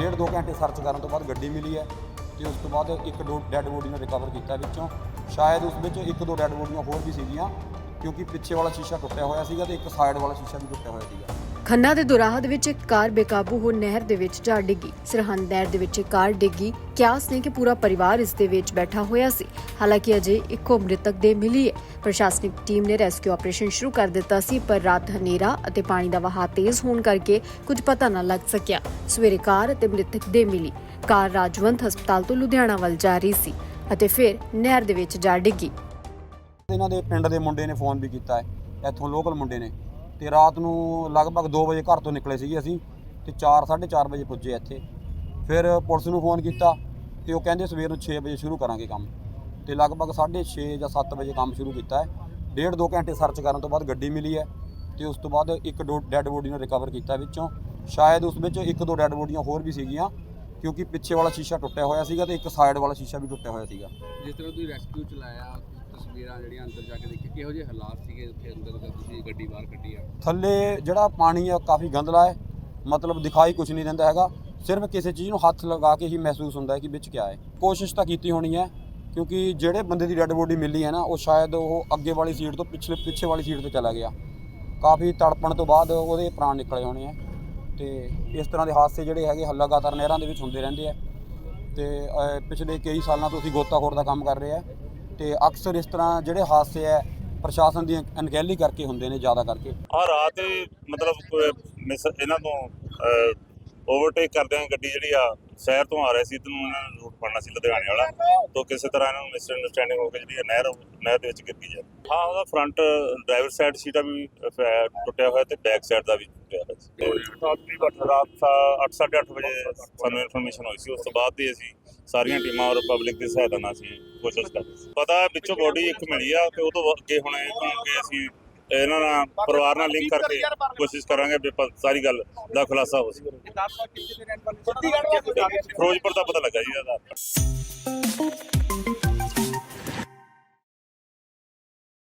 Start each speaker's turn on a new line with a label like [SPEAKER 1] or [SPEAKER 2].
[SPEAKER 1] ਡੇਢ ਦੋ ਘੰਟੇ ਸਰਚ ਕਰਨ ਤੋਂ ਬਾਅਦ ਗੱਡੀ ਮਿਲੀ ਹੈ ਤੇ ਉਸ ਤੋਂ ਬਾਅਦ ਇੱਕ ਦੋ ਡੈੱਡ ਬੋਡੀ ਨੂੰ ਰਿਕਵਰ ਕੀਤਾ ਵਿੱਚੋਂ। ਸ਼ਾਇਦ ਉਸ ਵਿੱਚ ਇੱਕ ਦੋ ਡੈੱਡ ਬੋਡੀਆਂ ਹੋਰ ਵੀ ਸੀਗੀਆਂ, ਕਿਉਂਕਿ ਪਿੱਛੇ ਵਾਲਾ ਸ਼ੀਸ਼ਾ ਟੁੱਟਿਆ ਹੋਇਆ ਸੀਗਾ ਤੇ ਇੱਕ ਸਾਈਡ ਵਾਲਾ ਸ਼ੀਸ਼ਾ ਵੀ ਟੁੱਟਿਆ ਹੋਇਆ ਸੀਗਾ।
[SPEAKER 2] ਖੰਨਾ ਦੇ ਦੁਰਾਹਾ ਦੇ ਵਿੱਚ ਇੱਕ ਕਾਰ ਬੇਕਾਬੂ ਹੋ ਨਹਿਰ ਦੇ ਵਿੱਚ ਜਾ ਡਿੱਗੀ। ਸਰਹੰਦ ਨਹਿਰ ਦੇ ਵਿੱਚ ਇੱਕ ਕਾਰ ਡਿੱਗੀ। ਕਿਆਸ ਨੇ ਕਿ ਪੂਰਾ ਪਰਿਵਾਰ ਇਸ ਦੇ ਵਿੱਚ ਬੈਠਾ ਹੋਇਆ ਸੀ। ਹਾਲਾਂਕਿ ਅਜੇ ਇੱਕੋ ਮ੍ਰਿਤਕ ਦੇ ਮਿਲੀ ਹੈ। ਪ੍ਰਸ਼ਾਸਨਿਕ ਟੀਮ ਨੇ ਰੈਸਕਿਊ ਆਪਰੇਸ਼ਨ ਸ਼ੁਰੂ ਕਰ ਦਿੱਤਾ ਸੀ, ਪਰ ਰਾਤ ਹਨੇਰਾ ਅਤੇ ਪਾਣੀ ਦਾ ਵਹਾਅ ਤੇਜ਼ ਹੋਣ ਕਰਕੇ ਕੁਝ ਪਤਾ ਨਾ ਲੱਗ ਸਕਿਆ। ਸਵੇਰੇ ਕਾਰ ਅਤੇ ਮ੍ਰਿਤਕ ਦੇ ਮਿਲੀ। ਕਾਰ ਰਾਜਵੰਤ ਹਸਪਤਾਲ ਤੋਂ ਲੁਧਿਆਣਾ ਵੱਲ ਜਾ ਰਹੀ ਸੀ ਅਤੇ ਫਿਰ ਨਹਿਰ ਦੇ ਵਿੱਚ ਜਾ ਡਿੱਗੀ।
[SPEAKER 1] ਇਹਨਾਂ ਦੇ ਪਿੰਡ ਦੇ ਮੁੰਡੇ ਨੇ ਫੋਨ ਵੀ ਕੀਤਾ ਹੈ। ਇੱਥੋਂ ਲੋਕਲ ਮੁੰਡੇ ਨੇ। ਤੇ ਰਾਤ ਨੂੰ ਲਗਭਗ 2 ਵਜੇ ਘਰ ਤੋਂ ਨਿਕਲੇ ਸੀਗੇ ਅਸੀਂ ਤੇ 4 4:30 ਵਜੇ ਪੁੱਜੇ ਇੱਥੇ। ਫਿਰ ਪੁਲਿਸ ਨੂੰ ਫੋਨ ਕੀਤਾ ਤੇ ਉਹ ਕਹਿੰਦੇ ਸਵੇਰ ਨੂੰ 6 ਵਜੇ ਸ਼ੁਰੂ ਕਰਾਂਗੇ ਕੰਮ। ਤੇ ਲਗਭਗ 6:30 ਜਾਂ 7 ਵਜੇ ਕੰਮ ਸ਼ੁਰੂ ਕੀਤਾ ਹੈ। ਡੇਢ ਦੋ ਘੰਟੇ ਸਰਚ ਕਰਨ ਤੋਂ ਬਾਅਦ ਗੱਡੀ ਮਿਲੀ ਹੈ ਤੇ ਉਸ ਤੋਂ ਬਾਅਦ ਇੱਕ ਦੋ ਡੈੱਡ ਬੋਡੀ ਨੂੰ ਰਿਕਵਰ ਕੀਤਾ ਵਿੱਚੋਂ। ਸ਼ਾਇਦ ਉਸ ਵਿੱਚ ਇੱਕ ਦੋ ਡੈੱਡ ਬੋਡੀਆਂ ਹੋਰ ਵੀ ਸੀਗੀਆਂ ਕਿਉਂਕਿ ਪਿੱਛੇ ਵਾਲਾ ਸ਼ੀਸ਼ਾ ਟੁੱਟਿਆ ਹੋਇਆ ਸੀਗਾ ਤੇ ਇੱਕ ਸਾਈਡ ਵਾਲਾ ਸ਼ੀਸ਼ਾ ਵੀ ਟੁੱਟਿਆ ਹੋਇਆ ਸੀਗਾ।
[SPEAKER 3] ਜਿਸ ਤਰ੍ਹਾਂ ਤੁਸੀਂ ਰੈਸਕਿਊ ਚਲਾਇਆ ਤਸਵੀਰਾਂ ਜਿਹੜੀਆਂ ਅੰਦਰ ਜਾ ਕੇ ਦੇਖੀ ਕਿਹੋ ਜਿਹੇ ਹਾਲਾਤ ਸੀਗੇ ਉੱਥੇ ਅੰਦਰ ਦਾ ਤੁਸੀਂ ਗੱਡੀ ਬਾਹਰ ਕੱਢੀ ਆ?
[SPEAKER 1] ਥੱਲੇ ਜਿਹੜਾ ਪਾਣੀ ਆ ਕਾਫੀ ਗੰਦਲਾ ਹੈ। ਮਤਲਬ ਦਿਖਾਈ ਕੁਝ ਨਹੀਂ ਦਿੰਦਾ ਹੈਗਾ। ਸਿਰਫ ਕਿਸੇ ਚੀਜ਼ ਨੂੰ ਹੱਥ ਲਗਾ ਕੇ ਹੀ ਮਹਿਸੂਸ ਹੁੰਦਾ ਹੈ ਕਿ ਵਿੱਚ ਕਿਆ ਹੈ। ਕੋਸ਼ਿਸ਼ ਤਾਂ ਕੀਤੀ ਹੋਣੀ ਹੈ, ਕਿਉਂਕਿ ਜਿਹੜੇ ਬੰਦੇ ਦੀ ਡੈੱਡ ਬੋਡੀ ਮਿਲੀ ਹੈ ਨਾ, ਉਹ ਸ਼ਾਇਦ ਉਹ ਅੱਗੇ ਵਾਲੀ ਸੀਟ ਤੋਂ ਪਿਛਲੇ, ਪਿੱਛੇ ਵਾਲੀ ਸੀਟ ਤੇ ਚਲਾ ਗਿਆ। ਕਾਫੀ ਤੜਪਣ ਤੋਂ ਬਾਅਦ ਉਹਦੇ ਪ੍ਰਾਣ ਨਿਕਲੇ ਹੋਣੇ ਆ ਤੇ ਇਸ ਤਰ੍ਹਾਂ ਦੇ ਹਾਦਸੇ ਜਿਹੜੇ ਹੈਗੇ ਲਗਾਤਾਰ ਨਹਿਰਾਂ ਦੇ ਵਿੱਚ ਹੁੰਦੇ ਰਹਿੰਦੇ ਆ ਤੇ ਪਿਛਲੇ ਕਈ ਸਾਲਾਂ ਤੋਂ ਅਸੀਂ ਗੋਤਾਖੋਰ ਦਾ ਕੰਮ ਕਰ ਰਹੇ ਆ ਤੇ ਅਕਸਰ ਇਸ ਤਰ੍ਹਾਂ ਜਿਹੜੇ ਹਾਦਸੇ ਆ ਪ੍ਰਸ਼ਾਸਨ ਦੀ ਅਣਗਹਿਲੀ ਕਰਕੇ ਹੁੰਦੇ ਨੇ ਜ਼ਿਆਦਾ ਕਰਕੇ।
[SPEAKER 4] ਆ ਰਾਤ ਹੀ ਮਤਲਬ ਮਿਸ ਇਹਨਾਂ ਤੋਂ ਓਵਰਟੇਕ ਕਰਦਿਆਂ ਗੱਡੀ ਜਿਹੜੀ ਆ, ਸ਼ਹਿਰ ਤੋਂ ਆ ਰਹੀ ਸੀ ਤੇ ਉਹਨਾਂ ਨੇ ਰੂਟ ਫੜਨਾ ਸੀ, ਲੁਧਿਆਣੇ ਵਾਲਾ, ਤੋਂ ਕਿਸੇ ਤਰ੍ਹਾਂ ਇਹਨਾਂ ਨੂੰ ਮਿਸ ਅੰਡਰਸਟੈਂਡਿੰਗ ਹੋ ਕੇ ਜਿਹੜੀ ਨਹਿਰ ਨਹਿਰ ਦੇ ਵਿੱਚ ਗਿਰ ਗਈ ਹੈ ਹਾਂ, ਉਹਦਾ ਫਰੰਟ ਡਰਾਈਵਰ ਸਾਈਡ ਸੀਟਾ ਵੀ ਟੁੱਟਿਆ ਹੋਇਆ ਤੇ ਬੈਕ ਸਾਈਡ ਦਾ ਵੀ ਟੁੱਟਿਆ। ਹੋਇਆ ਸੀ ਤੇ ਤਕਰੀਬਨ ਰਾਤ 8:30 ਵਜੇ ਸਾਨੂੰ ਇਨਫੋਰਮੇਸ਼ਨ ਹੋਈ ਸੀ। ਉਸ ਤੋਂ ਬਾਅਦ ਹੀ ਅਸੀਂ ਸਾਰੀਆਂ ਟੀਮਾਂ ਔਰ ਪਬਲਿਕ ਦੀ ਸਹਾਇਤਾ ਨਾਲ ਅਸੀਂ ਕੋਸ਼ਿਸ਼ ਕਰ ਪਤਾ ਵਿੱਚੋਂ ਬੋਡੀ ਇੱਕ ਮਿਲੀ ਆ ਤੇ ਉਹ ਤੋਂ ਅੱਗੇ ਹੁਣ ਇਹ ਕਿ ਅਸੀਂ ਇਹਨਾਂ ਨਾਲ ਪਰਿਵਾਰ ਨਾਲ ਲਿੰਕ ਕਰਕੇ ਕੋਸ਼ਿਸ਼ ਕਰਾਂਗੇ ਵੀ ਸਾਰੀ ਗੱਲ ਦਾ ਖੁਲਾਸਾ ਹੋ ਸਕੇ। ਫਿਰੋਜ਼ਪੁਰ ਦਾ ਪਤਾ ਲੱਗਾ ਜੀ ਇਹਦਾ।